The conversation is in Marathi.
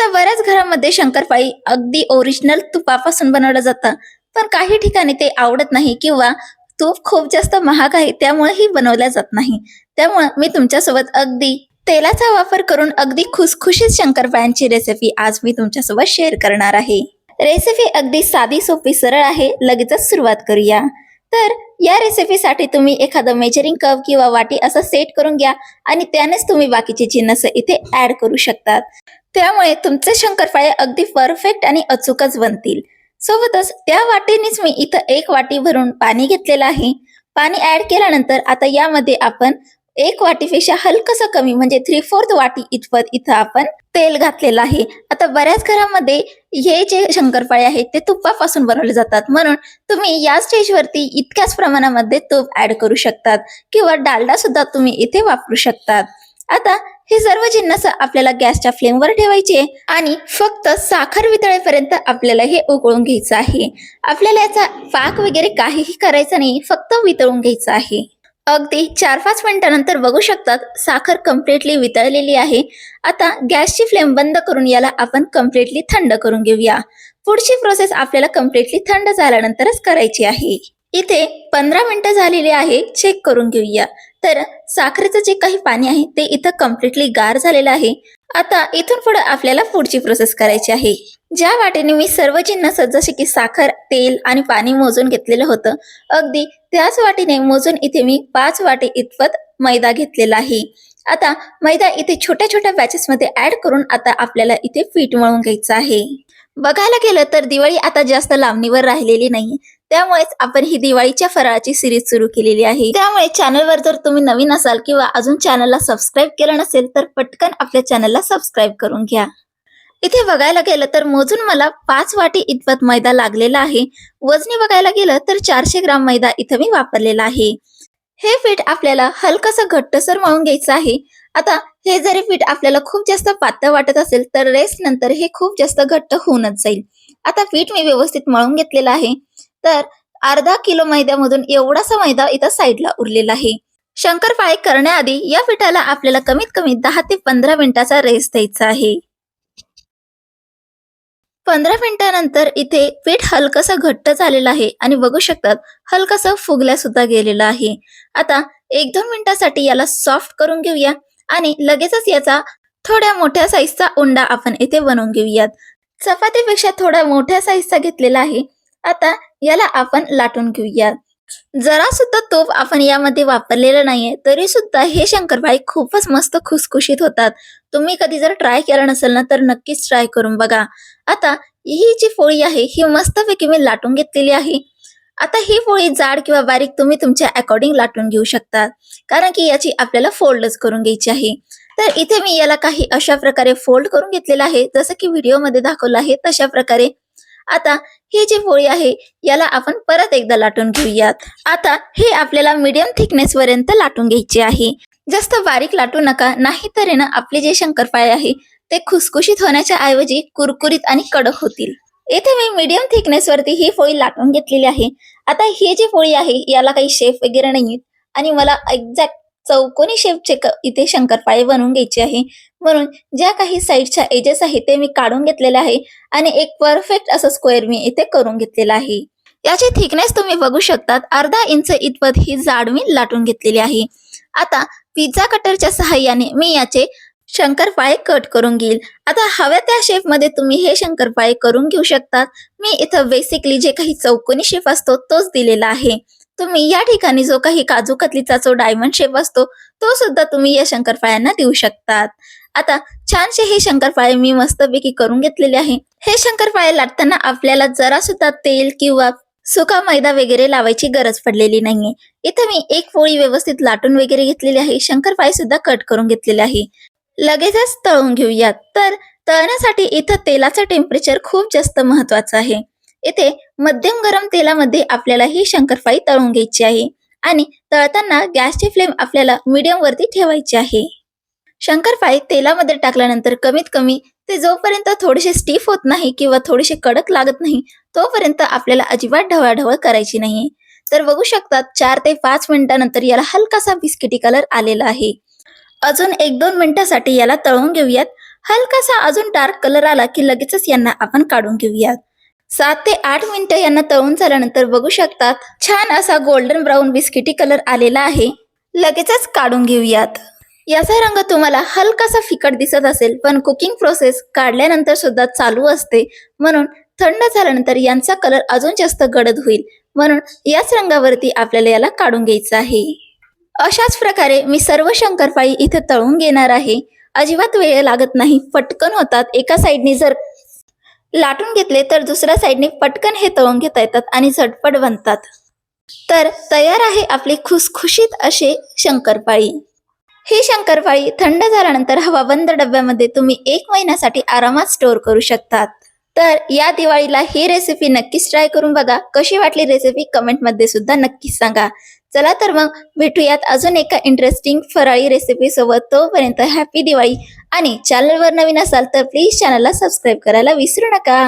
आता बऱ्याच घरामध्ये शंकरपाळी अगदी ओरिजिनल तुपापासून बनवलं जातं. पण काही ठिकाणी ते आवडत नाही किंवा तूप खूप जास्त महाग आहे त्यामुळे ही बनवल्या जात नाही. त्यामुळे मी तुमच्यासोबत अगदी तेलाचा वापर करून अगदी खुसखुशीत शंकरपाळ्यांची रेसिपी आज मी तुमच्यासोबत शेअर करणार आहे. रेसिपी अगदी साधी सोपी सरळ आहे. लगेचच सुरुवात करूया. तर या रेसिपीसाठी तुम्ही एखादं मेजरिंग कप किंवा वाटी असं सेट करून घ्या आणि त्यानेच तुम्ही बाकीचे जिन्नस इथे ऍड करू शकतात. त्यामुळे तुमचे शंकरपाळे अगदी परफेक्ट आणि अचूकच बनतील. सोबतच त्या वाटीनेच मी इथं एक वाटी भरून पाणी घेतलेलं आहे. पाणी ऍड केल्यानंतर आता यामध्ये आपण एक वाटीपेक्षा हलकसं कमी म्हणजे थ्री फोर्थ वाटी इतपत इथं आपण तेल घातलेलं आहे. आता बऱ्याच घरामध्ये हे जे शंकरपाळे आहेत ते तुपापासून बनवले जातात. म्हणून तुम्ही या स्टेजवरती इतक्याच प्रमाणामध्ये तूप ऍड करू शकतात. किंवा डालडा सुद्धा तुम्ही इथे वापरू शकतात. आता हे सर्व जिन्नस आपल्याला गॅसच्या फ्लेमवर ठेवायचे आणि फक्त साखर वितळेपर्यंत आपल्याला हे उकळून घ्यायचं आहे. आपल्याला याचा पाक वगैरे काहीही करायचा नाही फक्त वितळून घ्यायचं आहे. अगदी चार पाच मिनिटानंतर बघू शकतात साखर कम्प्लिटली वितळलेली आहे. आता गॅसची फ्लेम बंद करून याला आपण कम्प्लिटली थंड करून घेऊया. पुढची प्रोसेस आपल्याला कम्प्लिटली थंड झाल्यानंतरच करायची आहे. इथे पंधरा मिनिटं झालेली आहे चेक करून घेऊया. तर साखरेचं जे काही पाणी आहे ते इथं कम्प्लिटली गार झालेलं आहे. आता इथून पुढे आपल्याला पुढची प्रोसेस करायची आहे. ज्या वाटेने मी सर्व जिन्नस जसे की साखर तेल आणि पाणी मोजून घेतलेलं होतं अगदी त्याच वाटीने मोजून इथे मी पाच वाटे इतपत मैदा घेतलेला आहे. आता मैदा इथे छोट्या छोट्या बॅचेस मध्ये ऍड करून आता आपल्याला इथे पीठ मळून घ्यायचं आहे. बघायला गेलं तर दिवाळी आता जास्त लांबणीवर राहिलेली नाही. त्यामुळेच आपण ही दिवाळीच्या फराळाची सिरीज सुरू केलेली आहे. त्यामुळे चॅनलवर जर तुम्ही नवीन असाल किंवा अजून चॅनलला सबस्क्राईब केलं नसेल तर पटकन आपल्या चॅनलला सबस्क्राईब करून घ्या. इथे बघायला गेलं तर मोजून मला पाच वाटी इतपत मैदा लागलेला आहे. वजनी बघायला गेलं तर चारशे ग्राम मैदा इथं मी वापरलेला आहे. हे पीठ आपल्याला हलकसं घट्टसर मळून घ्यायचं आहे. आता हे जरी पीठ आपल्याला खूप जास्त पातळ वाटत असेल तर रेस्ट नंतर हे खूप जास्त घट्ट होऊनच जाईल. आता पीठ मी व्यवस्थित मळून घेतलेलं आहे. तर अर्धा किलो मैद्यामधून एवढासा मैदा इथं साईडला उरलेला आहे. शंकरपाळे करण्याआधी या पिठाला आपल्याला कमीत कमी दहा ते पंधरा मिनिटाचा रेस्ट द्यायचा आहे. पंधरा मिनिटानंतर इथे पीठ हलकसं घट्ट झालेलं आहे आणि बघू शकतात हलकसं फुगल्या सुद्धा गेलेलं आहे. आता एक दोन मिनिटासाठी याला सॉफ्ट करून घेऊया आणि लगेचच याचा थोड्या मोठ्या साईजचा उंडा आपण इथे बनवून घेऊयात. चपातीपेक्षा थोडा मोठ्या साईजचा घेतलेला आहे. आता याला आपण लाटून घेऊयात जरा सुद्धा तोफ आपण यामध्ये वापरलेलं नाहीये तरी सुद्धा हे शंकरपाळी खूपच मस्त खुसखुशीत होतात. तुम्ही कधी जर ट्राय केलं नसेल ना तर नक्कीच ट्राय करून बघा. आता ही जी पोळी आहे ही मस्तपैकी मी लाटून घेतलेली आहे. आता ही पोळी जाड किंवा बारीक तुम्ही तुमच्या अकॉर्डिंग लाटून घेऊ शकता. कारण की याची आपल्याला फोल्डच करून घ्यायची आहे. तर इथे मी याला काही अशा प्रकारे फोल्ड करून घेतलेला आहे. जसं की व्हिडिओमध्ये दाखवलं आहे तशा प्रकारे आता ही जी पोळी आहे याला आपण परत एकदा लाटून घेऊयात. आता हे आपल्याला मीडियम थिकनेस पर्यंत लाटून घ्यायचे आहे. जास्त बारीक लाटू नका नाही तर ना आपले जे शंकरपाळे आहे ते खुसखुशीत होण्याच्या ऐवजी कुरकुरीत आणि कडक होतील. येथे मी मीडियम थिकनेस वरती ही पोळी लाटून घेतलेली आहे. आता ही जी पोळी आहे याला काही शेप वगैरे नाही आणि मला एक्झॅक्ट चौकोनी शेपचे इथे शंकरपाळे बनवून घ्यायचे आहे. म्हणून ज्या काही साईडच्या एजेस आहेत ते मी काढून घेतलेले आहे आणि एक परफेक्ट असं स्क्वेअर मी इथे करून घेतलेला आहे. याची थिकनेस तुम्ही बघू शकतात. अर्धा इंच इतपत ही जाड मी लाटून घेतलेली आहे. आता पिझ्झा कटरच्या सहाय्याने मी याचे शंकरपाळे कट करून घेईल. आता हव्या त्या शेपमध्ये तुम्ही हे शंकरपाळे करून घेऊ शकतात. मी इथं बेसिकली जे काही चौकोनी शेप असतो तोच दिलेला आहे. तुम्ही या ठिकाणी जो काही काजू कतलीचा जो डायमंड शेप असतो तो सुद्धा तुम्ही या शंकरपाळ्यांना देऊ शकतात. आता छानसे हे शंकरपाळे मी मस्तपैकी करून घेतलेले आहे. हे शंकरपाळे लाटताना आपल्याला जरा सुद्धा तेल किंवा सुका मैदा वगैरे लावायची गरज पडलेली नाहीये. इथे मी एक पोळी व्यवस्थित लाटून वगैरे घेतलेली आहे. शंकरपाळे सुद्धा कट करून घेतलेले आहे. लगेचच तळून घेऊयात. तर तळण्यासाठी इथं तेलाचं टेम्परेचर खूप जास्त महत्वाचं आहे. इथे मध्यम गरम तेलामध्ये आपल्याला ही शंकरफाई तळून घ्यायची आहे आणि तळताना गॅसची फ्लेम आपल्याला मीडियम वरती ठेवायची आहे. शंकरफाई तेलामध्ये टाकल्यानंतर कमीत कमी ते जोपर्यंत थोडेसे स्टीफ होत नाही किंवा थोडेसे कडक लागत नाही तोपर्यंत आपल्याला अजिबात ढवळाढवळ करायची नाही. तर बघू शकतात चार ते पाच मिनिटानंतर याला हलकासा बिस्किटी कलर आलेला आहे. अजून एक दोन मिनिटासाठी याला तळून घेऊयात. हलकासा अजून डार्क कलर आला की लगेचच यांना आपण काढून घेऊयात. सात ते आठ मिनिटं यांना तळून झाल्यानंतर बघू शकतात छान असा गोल्डन ब्राऊन बिस्किटी कलर आलेला आहे. लगेचच काढून घेऊयात. याचा रंग तुम्हाला हलकासा फिकट दिसत असेल पण कुकिंग प्रोसेस काढल्यानंतर सुद्धा चालू असते. म्हणून थंड झाल्यानंतर यांचा कलर अजून जास्त गडद होईल. म्हणून याच रंगावरती आपल्याला याला काढून घ्यायचं आहे. अशाच प्रकारे मी सर्व शंकरपाळी इथे तळून घेणार आहे. अजिबात वेळ लागत नाही पटकन होतात. एका साईडने जर लाटून घेतले तर दुसऱ्या साईडने पटकन हे तळून घेता येतात आणि झटपट बनतात. तर तयार आहे आपली खुसखुशीत असे शंकरपाळी. ही शंकरपाळी थंड झाल्यानंतर हवाबंद डब्यामध्ये तुम्ही एक महिन्यासाठी आरामात स्टोअर करू शकतात. तर या दिवाळीला ही रेसिपी नक्कीच ट्राय करून बघा. कशी वाटली रेसिपी कमेंटमध्ये सुद्धा नक्कीच सांगा. चला तर मग भेटूयात अजून एका इंटरेस्टिंग फराळी रेसिपी सोबत. तोपर्यंत हॅपी दिवाळी. आणि चॅनलवर नवीन असाल तर प्लीज चॅनलला सबस्क्राईब करायला विसरू नका.